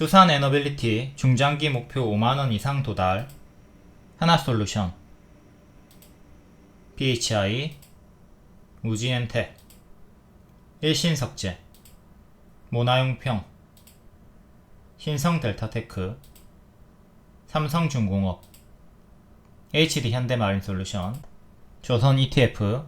두산 에너빌리티 중장기 목표 5만원 이상 도달. 하나솔루션. BHI 우지엔텍 일신석재. 모나용평. 신성델타테크. 삼성중공업. HD 현대마린솔루션. 조선 ETF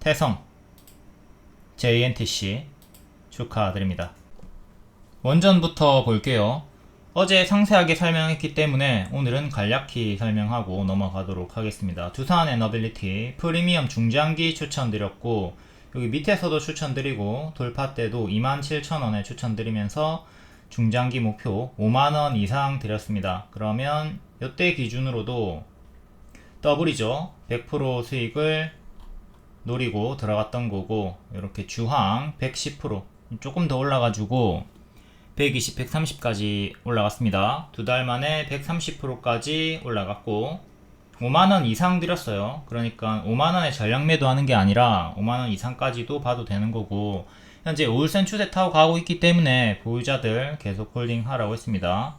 태성. JNTC 축하드립니다. 원전부터 볼게요. 어제 상세하게 설명했기 때문에 오늘은 간략히 설명하고 넘어가도록 하겠습니다. 두산 에너빌리티 프리미엄 중장기 추천드렸고 여기 밑에서도 추천드리고 돌파 때도 27,000원에 추천드리면서 중장기 목표 5만원 이상 드렸습니다. 그러면 이때 기준으로도 더블이죠. 100% 수익을 노리고 들어갔던 거고 이렇게 주황 110% 조금 더 올라가지고 120, 130까지 올라갔습니다. 두 달 만에 130%까지 올라갔고 5만원 이상 드렸어요. 그러니까 5만원에 전량 매도 하는 게 아니라 5만원 이상까지도 봐도 되는 거고 현재 올센 추세 타고 가고 있기 때문에 보유자들 계속 홀딩 하라고 했습니다.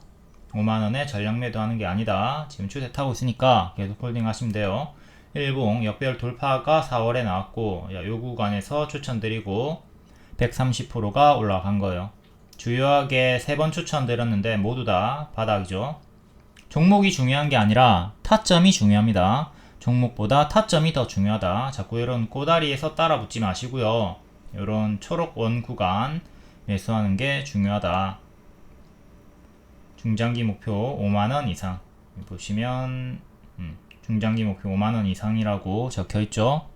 5만원에 전량 매도 하는 게 아니다. 지금 추세 타고 있으니까 계속 홀딩 하시면 돼요. 일봉 역별 돌파가 4월에 나왔고 요 구간에서 추천드리고 130%가 올라간 거예요. 주요하게 세 번 추천드렸는데 모두 다 바닥이죠. 종목이 중요한 게 아니라 타점이 중요합니다. 종목보다 타점이 더 중요하다. 자꾸 이런 꼬다리에서 따라 붙지 마시고요. 이런 초록 원 구간 매수하는 게 중요하다. 중장기 목표 5만원 이상 보시면 음, 중장기 목표 5만원 이상이라고 적혀 있죠.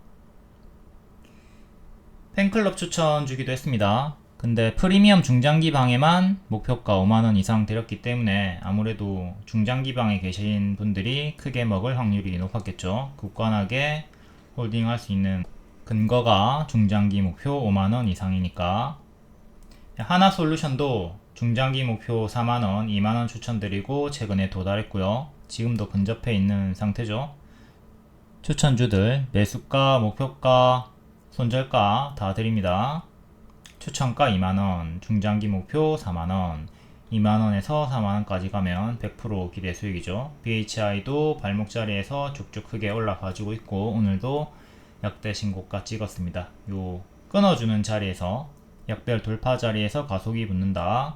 팬클럽 추천 주기도 했습니다. 근데 프리미엄 중장기 방에만 목표가 5만원 이상 드렸기 때문에 아무래도 중장기 방에 계신 분들이 크게 먹을 확률이 높았겠죠. 굳건하게 홀딩할 수 있는 근거가 중장기 목표 5만원 이상이니까 하나 솔루션도 중장기 목표 4만원, 2만원 추천드리고 최근에 도달했고요. 지금도 근접해 있는 상태죠. 추천주들 매수가, 목표가, 손절가 다 드립니다. 추천가 2만원, 중장기 목표 4만원, 2만원에서 4만원까지 가면 100% 기대 수익이죠. BHI도 발목 자리에서 쭉쭉 크게 올라가지고 있고, 오늘도 약대 신고가 찍었습니다. 요 끊어주는 자리에서 약별 돌파 자리에서 가속이 붙는다.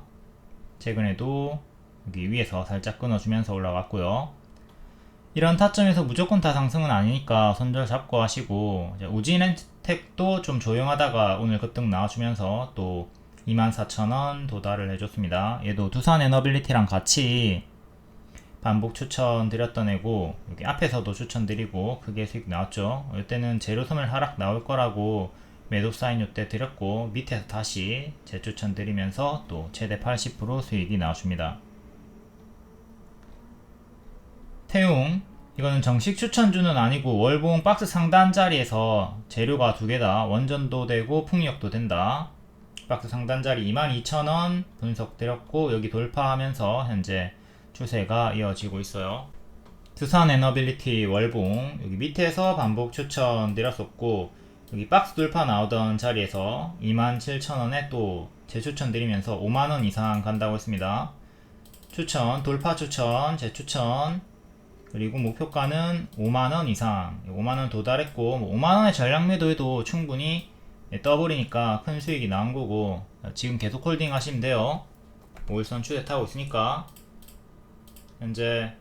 최근에도 여기 위에서 살짝 끊어주면서 올라갔고요. 이런 타점에서 무조건 다 상승은 아니니까 손절 잡고 하시고 우진엔텍도 좀 조용하다가 오늘 급등 나와주면서 또 24,000원 도달을 해줬습니다. 얘도 두산 에너빌리티랑 같이 반복 추천 드렸던 애고 여기 앞에서도 추천드리고 크게 수익 나왔죠. 이때는 재료선물 하락 나올 거라고 매도 사인 요때 드렸고 밑에서 다시 재추천 드리면서 또 최대 80% 수익이 나와줍니다. 태웅 이거는 정식 추천주는 아니고 월봉 박스 상단 자리에서 재료가 두 개다. 원전도 되고 풍력도 된다. 박스 상단 자리 22,000원 분석 드렸고 여기 돌파하면서 현재 추세가 이어지고 있어요. 두산 에너빌리티 월봉 여기 밑에서 반복 추천 드렸었고 여기 박스 돌파 나오던 자리에서 27,000원에 또 재추천 드리면서 5만원 이상 간다고 했습니다. 추천 돌파 추천 재추천 그리고 목표가는 5만원 이상. 5만원 도달했고 5만원의 전량 매도에도 충분히 더블이니까 큰 수익이 나온 거고 지금 계속 홀딩 하시면 돼요. 5일선 추세 타고 있으니까. 현재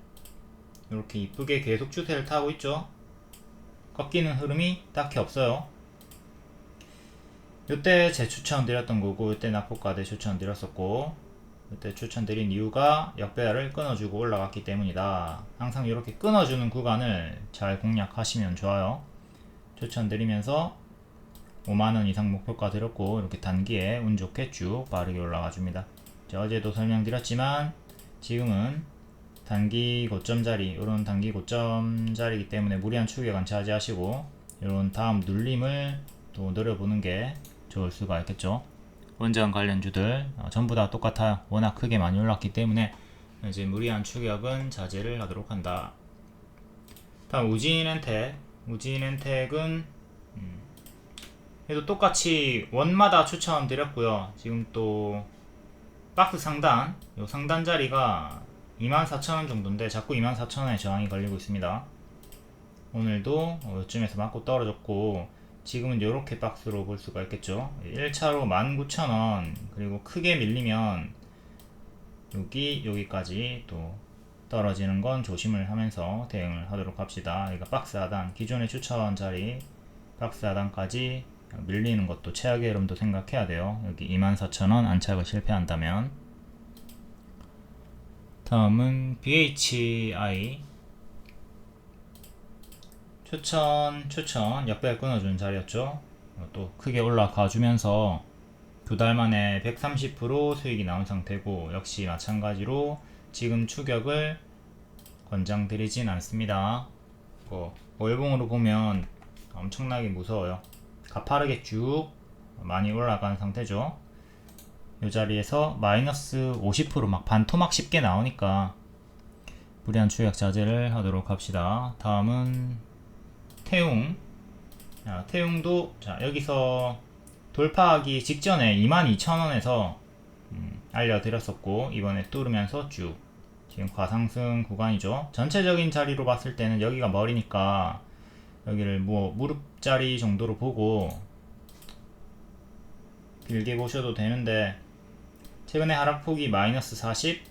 이렇게 이쁘게 계속 추세를 타고 있죠. 꺾이는 흐름이 딱히 없어요. 이때 재추천 드렸던 거고 이때 낙폭가대 추천 드렸었고 그때 추천드린 이유가 역배열을 끊어주고 올라갔기 때문이다. 항상 이렇게 끊어주는 구간을 잘 공략하시면 좋아요. 추천드리면서 5만원 이상 목표가 드렸고 이렇게 단기에 운 좋게 쭉 빠르게 올라가 줍니다. 어제도 설명드렸지만 지금은 단기 고점 자리 이런 단기 고점 자리이기 때문에 무리한 추격에 관찰하시고 이런 다음 눌림을 또 노려보는 게 좋을 수가 있겠죠. 원전 관련주들 어, 전부 다 똑같아요. 워낙 크게 많이 올랐기 때문에 이제 무리한 추격은 자제를 하도록 한다. 다음 우진엔텍 우진엔텍은 음, 얘도 똑같이 원마다 추천드렸고요. 지금 또 박스 상단 요 상단 자리가 24,000원 정도인데 자꾸 24,000원에 저항이 걸리고 있습니다. 오늘도 어, 요쯤에서 맞고 떨어졌고 지금은 이렇게 박스로 볼 수가 있겠죠. 1차로 19,000원 그리고 크게 밀리면 여기 여기까지 또 떨어지는 건 조심을 하면서 대응을 하도록 합시다. 그러니까 박스 하단 기존의 추천 자리 박스 하단까지 밀리는 것도 최악의 흐름도 생각해야 돼요. 여기 24,000원 안착을 실패한다면 다음은 BHI 추천 추천 역배를 끊어준 자리였죠. 어, 또 크게 올라가 주면서 두 달 만에 130% 수익이 나온 상태고 역시 마찬가지로 지금 추격을 권장드리진 않습니다. 뭐 월봉으로 보면 엄청나게 무서워요. 가파르게 쭉 많이 올라간 상태죠. 이 자리에서 마이너스 50%막 반토막 쉽게 나오니까 무리한 추격 자제를 하도록 합시다. 다음은 태웅. 자, 태웅도 자, 여기서 돌파하기 직전에 22,000원에서 음, 알려드렸었고 이번에 뚫으면서 쭉 지금 과상승 구간이죠. 전체적인 자리로 봤을 때는 여기가 머리니까 여기를 뭐 무릎 자리 정도로 보고 길게 보셔도 되는데 최근에 하락폭이 마이너스 40,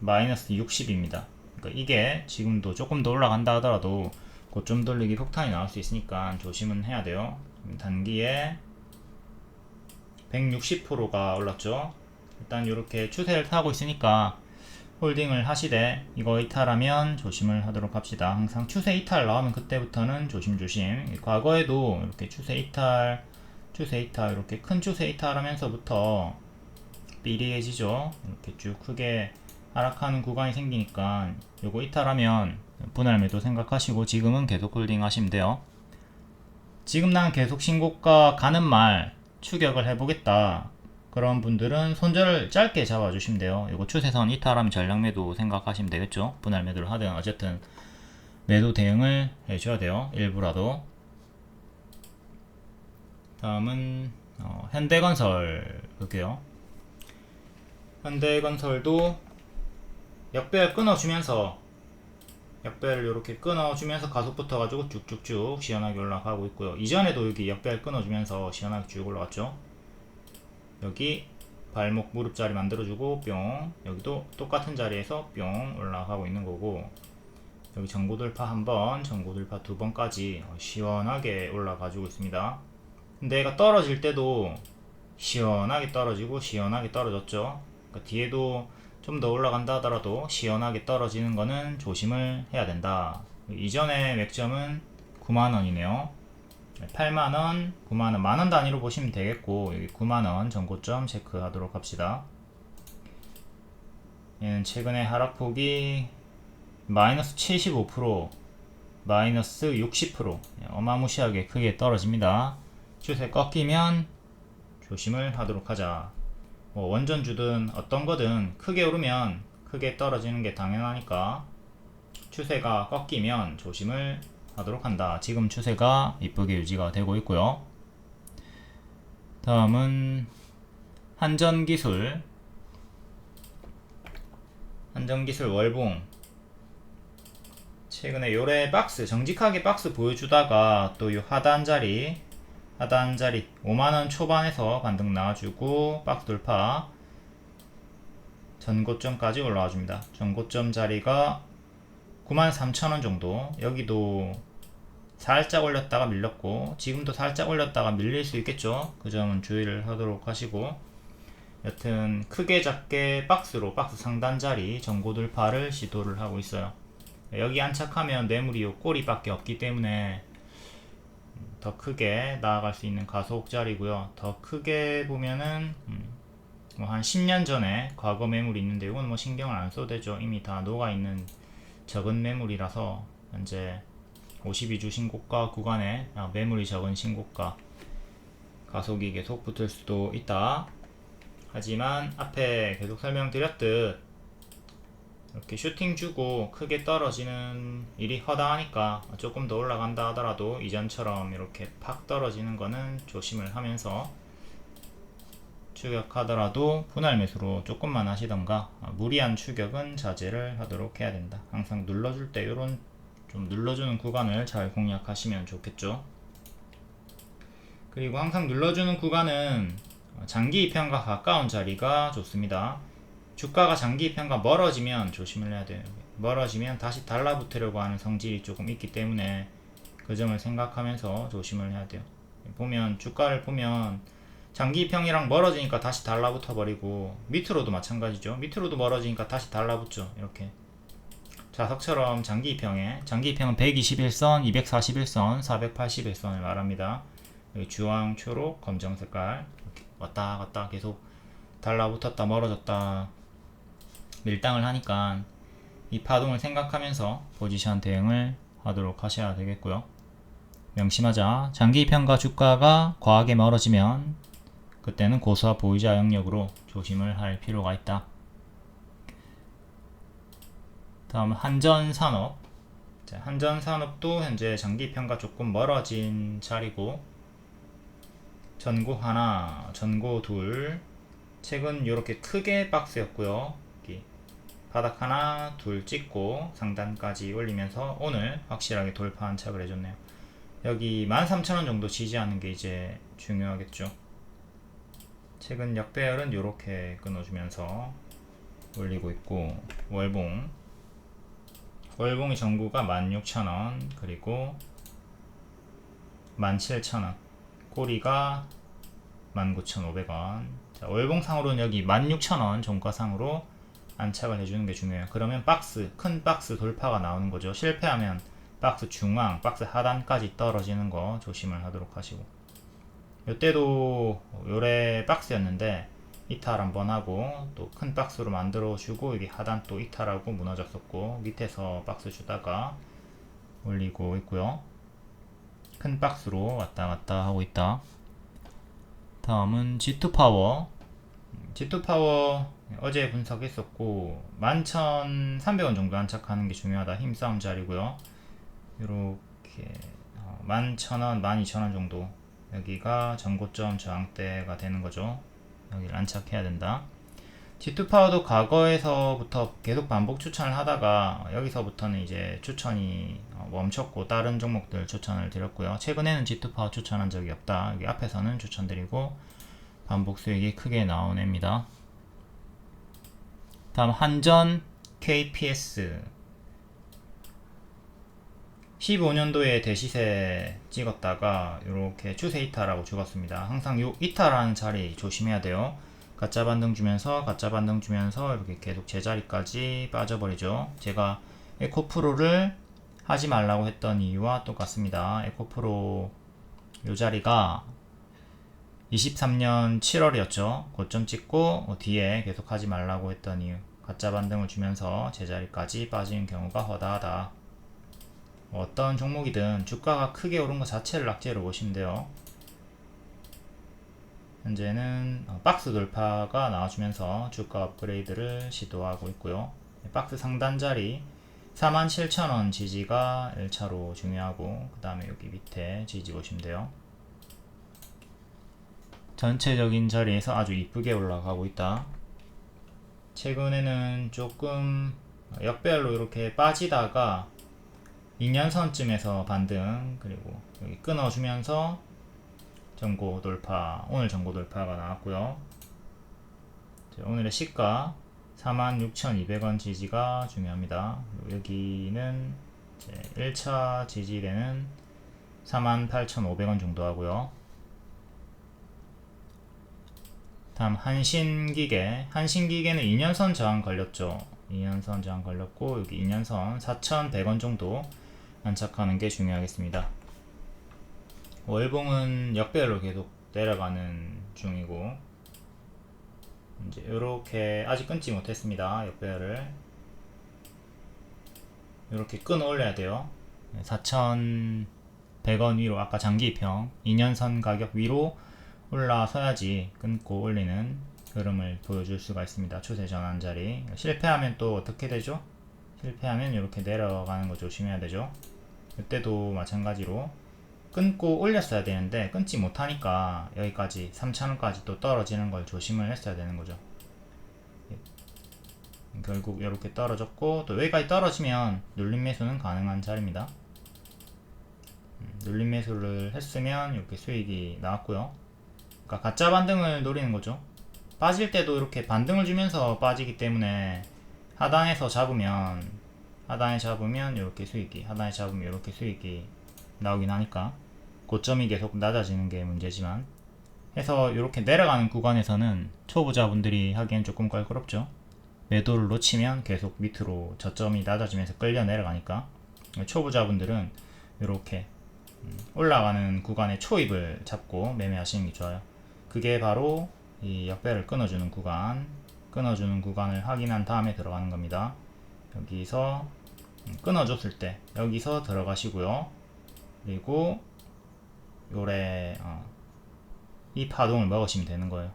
마이너스 60입니다. 그러니까 이게 지금도 조금 더 올라간다 하더라도 고점 돌리기 폭탄이 나올 수 있으니까 조심은 해야 돼요. 단기에 160%가 올랐죠. 일단 이렇게 추세를 타고 있으니까 홀딩을 하시되 이거 이탈하면 조심을 하도록 합시다. 항상 추세 이탈 나오면 그때부터는 조심조심. 과거에도 이렇게 추세 이탈, 추세 이탈 이렇게 큰 추세 이탈하면서부터 삐리해지죠. 이렇게 쭉 크게 하락하는 구간이 생기니까 요거 이탈하면 분할 매도 생각하시고 지금은 계속 홀딩 하시면 돼요. 지금 난 계속 신고가 가는 말 추격을 해보겠다. 그런 분들은 손절을 짧게 잡아주시면 돼요. 이거 추세선 이탈하면 전량 매도 생각하시면 되겠죠. 분할 매도를 하든 어쨌든 매도 대응을 해줘야 돼요. 일부라도. 다음은 어, 현대건설 볼게요. 현대건설도 역배를 끊어주면서 역배를 이렇게 끊어주면서 가속 붙어가지고 쭉쭉쭉 시원하게 올라가고 있고요. 이전에도 여기 역배를 끊어주면서 시원하게 쭉 올라갔죠. 여기 발목 무릎 자리 만들어주고 뿅 여기도 똑같은 자리에서 뿅 올라가고 있는 거고 여기 전고돌파 한번 전고돌파 두 번까지 시원하게 올라가지고 있습니다 근데 얘가 떨어질 때도 시원하게 떨어지고 시원하게 떨어졌죠 그러니까 뒤에도 좀 더 올라간다 하더라도 시원하게 떨어지는 거는 조심을 해야 된다. 이전에 맥점은 9만원이네요. 8만원, 9만원, 만원 단위로 보시면 되겠고 여기 9만원 전고점 체크하도록 합시다. 얘는 최근에 하락폭이 마이너스 75% 마이너스 60% 어마무시하게 크게 떨어집니다. 추세 꺾이면 조심을 하도록 하자 뭐 원전주든 어떤 거든 크게 오르면 크게 떨어지는 게 당연하니까 추세가 꺾이면 조심을 하도록 한다. 지금 추세가 이쁘게 유지가 되고 있고요. 다음은 한전기술 한전기술 월봉 최근에 요래 박스 정직하게 박스 보여주다가 또요 하단 자리 하단 자리. 5만원 초반에서 반등 나와주고 박스 돌파. 전고점까지 올라와 줍니다. 전고점 자리가 93,000원 정도. 여기도 살짝 올렸다가 밀렸고 지금도 살짝 올렸다가 밀릴 수 있겠죠? 그 점은 주의를 하도록 하시고. 여튼 크게 작게 박스로 박스 상단 자리 전고 돌파를 시도를 하고 있어요. 여기 안착하면 매물이 요 꼬리밖에 없기 때문에 더 크게 나아갈 수 있는 가속 자리고요 더 크게 보면은 음, 뭐한 10년 전에 과거 매물이 있는데 이건 뭐 신경을 안 써도 되죠 이미 다 녹아 있는 적은 매물이라서 현재 52주 신고가 구간에 아, 매물이 적은 신고가 가속이 계속 붙을 수도 있다. 하지만 앞에 계속 설명드렸듯 이렇게 슈팅 주고 크게 떨어지는 일이 허다하니까 조금 더 올라간다 하더라도 이전처럼 이렇게 팍 떨어지는 거는 조심을 하면서 추격하더라도 분할 매수로 조금만 하시던가 아, 무리한 추격은 자제를 하도록 해야 된다. 항상 눌러줄 때 이런 좀 눌러주는 구간을 잘 공략하시면 좋겠죠. 그리고 항상 눌러주는 구간은 장기 입현과 가까운 자리가 좋습니다. 주가가 장기 입현과 멀어지면 조심을 해야 돼요. 멀어지면 다시 달라붙으려고 하는 성질이 조금 있기 때문에 그 점을 생각하면서 조심을 해야 돼요. 보면 주가를 보면 장기 입형이랑 멀어지니까 다시 달라붙어 버리고 밑으로도 마찬가지죠. 밑으로도 멀어지니까 다시 달라붙죠. 이렇게 자석처럼 장기 입형에 장기 입형은 121선, 241선, 481선을 말합니다. 주황, 초록, 검정 색깔 왔다 갔다 계속 달라붙었다 멀어졌다 밀당을 하니까 이 파동을 생각하면서 포지션 대응을 하도록 하셔야 되겠고요. 명심하자. 장기 입형과 주가가 과하게 멀어지면 그때는 고수와 보유자 영역으로 조심을 할 필요가 있다. 다음 한전산업. 자, 한전산업도 현재 장기 입형과 조금 멀어진 자리고 전고 하나, 전고 둘. 최근 이렇게 크게 박스였고요. 바닥 하나, 둘 찍고 상단까지 올리면서 오늘 확실하게 돌파 안착을 해줬네요. 여기 13,000원 정도 지지하는 게 이제 중요하겠죠. 최근 역배열은 이렇게 끊어주면서 올리고 있고 월봉 월봉의 전구가 16,000원 그리고 17,000원 꼬리가 19,500원 자, 월봉상으로는 여기 16,000원 종가상으로 안착을 해주는 게 중요해요. 그러면 박스 큰 박스 돌파가 나오는 거죠. 실패하면 박스 중앙 박스 하단까지 떨어지는 거 조심을 하도록 하시고. 이때도 요래 박스였는데 이탈 한번 하고 또 큰 박스로 만들어 주고 여기 하단 또 이탈하고 무너졌었고 밑에서 박스 주다가 올리고 있고요. 큰 박스로 왔다 갔다 하고 있다. 다음은 G2 파워 G2 파워 어제 분석했었고 11,300원 정도 안착하는 게 중요하다 힘싸움 자리고요 이렇게 11,000원, 12,000원 정도 여기가 전고점 저항대가 되는 거죠. 여기를 안착해야 된다. G2 파워도 과거에서부터 계속 반복 추천을 하다가 여기서부터는 이제 추천이 어, 멈췄고 다른 종목들 추천을 드렸고요. 최근에는 G2 파워 추천한 적이 없다. 여기 앞에서는 추천드리고 반복 수익이 크게 나온 애입니다. 다음 한전 KPS 15년도에 대시세 찍었다가 이렇게 추세 이탈하고 죽었습니다. 항상 요 이탈하는 자리 조심해야 돼요. 가짜 반등 주면서 가짜 반등 주면서 이렇게 계속 제자리까지 빠져버리죠. 제가 에코프로를 하지 말라고 했던 이유와 똑같습니다. 에코프로 요 자리가 23년 7월이었죠. 고점 찍고 뒤에 계속 하지 말라고 했던 이유. 가짜 반등을 주면서 제자리까지 빠지는 경우가 허다하다. 어떤 종목이든 주가가 크게 오른 것 자체를 악재로 보시면 돼요. 현재는 어, 박스 돌파가 나와주면서 주가 업그레이드를 시도하고 있고요. 박스 상단 자리 47,000원 지지가 1차로 중요하고 그 다음에 여기 밑에 지지 보시면 돼요. 전체적인 자리에서 아주 이쁘게 올라가고 있다. 최근에는 조금 역배열로 이렇게 빠지다가 2년선쯤에서 반등 그리고 여기 끊어주면서 전고 돌파 오늘 전고 돌파가 나왔고요. 오늘의 시가 46,200원 지지가 중요합니다. 여기는 1차 지지대는 48,500원 정도 하고요 다음 한신기계 한신기계는 2년선 저항 걸렸죠 2년선 저항 걸렸고 여기 2년선 4,100원 정도 안착하는 게 중요하겠습니다. 월봉은 역배열로 계속 내려가는 중이고 이제 이렇게 아직 끊지 못했습니다. 역배열을 이렇게 끊어 올려야 돼요. 4,100원 위로 아까 장기평 2년선 가격 위로 올라서야지 끊고 올리는 흐름을 보여줄 수가 있습니다. 추세 전환 자리 실패하면 또 어떻게 되죠? 실패하면 이렇게 내려가는 거 조심해야 되죠. 이때도 마찬가지로 끊고 올렸어야 되는데 끊지 못하니까 여기까지 3,000원까지 또 떨어지는 걸 조심을 했어야 되는 거죠. 예. 결국 이렇게 떨어졌고 또 여기까지 떨어지면 눌림 매수는 가능한 자리입니다. 음, 눌림 매수를 했으면 이렇게 수익이 나왔고요. 그러니까 가짜 반등을 노리는 거죠. 빠질 때도 이렇게 반등을 주면서 빠지기 때문에 하단에서 잡으면 하단에 잡으면 이렇게 수익이 하단에 잡으면 이렇게 수익이 나오긴 하니까 고점이 계속 낮아지는 게 문제지만 해서 이렇게 내려가는 구간에서는 초보자분들이 하기엔 조금 껄끄럽죠 매도를 놓치면 계속 밑으로 저점이 낮아지면서 끌려 내려가니까 초보자분들은 이렇게 음, 올라가는 구간의 초입을 잡고 매매하시는 게 좋아요 그게 바로 이 역배를 끊어주는 구간 끊어주는 구간을 확인한 다음에 들어가는 겁니다. 여기서 음, 끊어줬을 때 여기서 들어가시고요. 그리고 요래 어, 이 파동을 먹으시면 되는 거예요.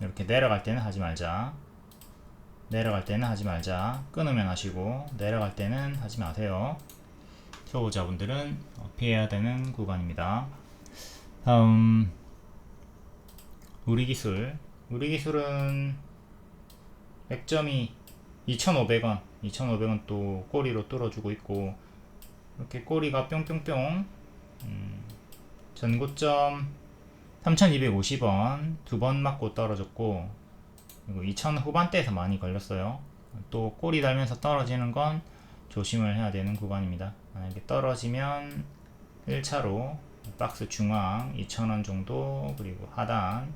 이렇게 내려갈 때는 하지 말자. 내려갈 때는 하지 말자. 끊으면 하시고 내려갈 때는 하지 마세요 초보자분들은 어, 피해야 되는 구간입니다. 다음 우리 기술. 우리 기술은 100점이 2,500원 2,500원 또 꼬리로 뚫어주고 있고 이렇게 꼬리가 뿅뿅뿅 음, 전고점 3,250원 두 번 맞고 떨어졌고 그리고 2,000 후반대에서 많이 걸렸어요. 또 꼬리 달면서 떨어지는 건 조심을 해야 되는 구간입니다 만약에 떨어지면 1차로 박스 중앙 2,000원 정도 그리고 하단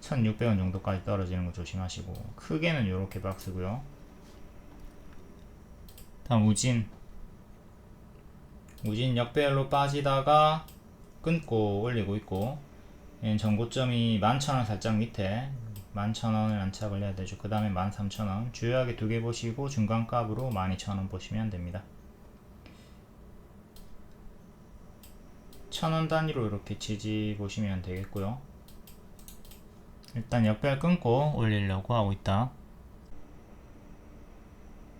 1600원 정도까지 떨어지는 거 조심하시고 크게는 이렇게 박스고요. 다음 우진. 우진 역배열로 빠지다가 끊고 올리고 있고 전고점이 11,000원 살짝 밑에 11,000원을 안착을 해야 되죠. 그 다음에 13,000원. 주요하게 두 개 보시고 중간값으로 12,000원 보시면 됩니다 1000원 단위로 이렇게 지지 보시면 되겠고요. 일단 역배열 끊고 올리려고 하고 있다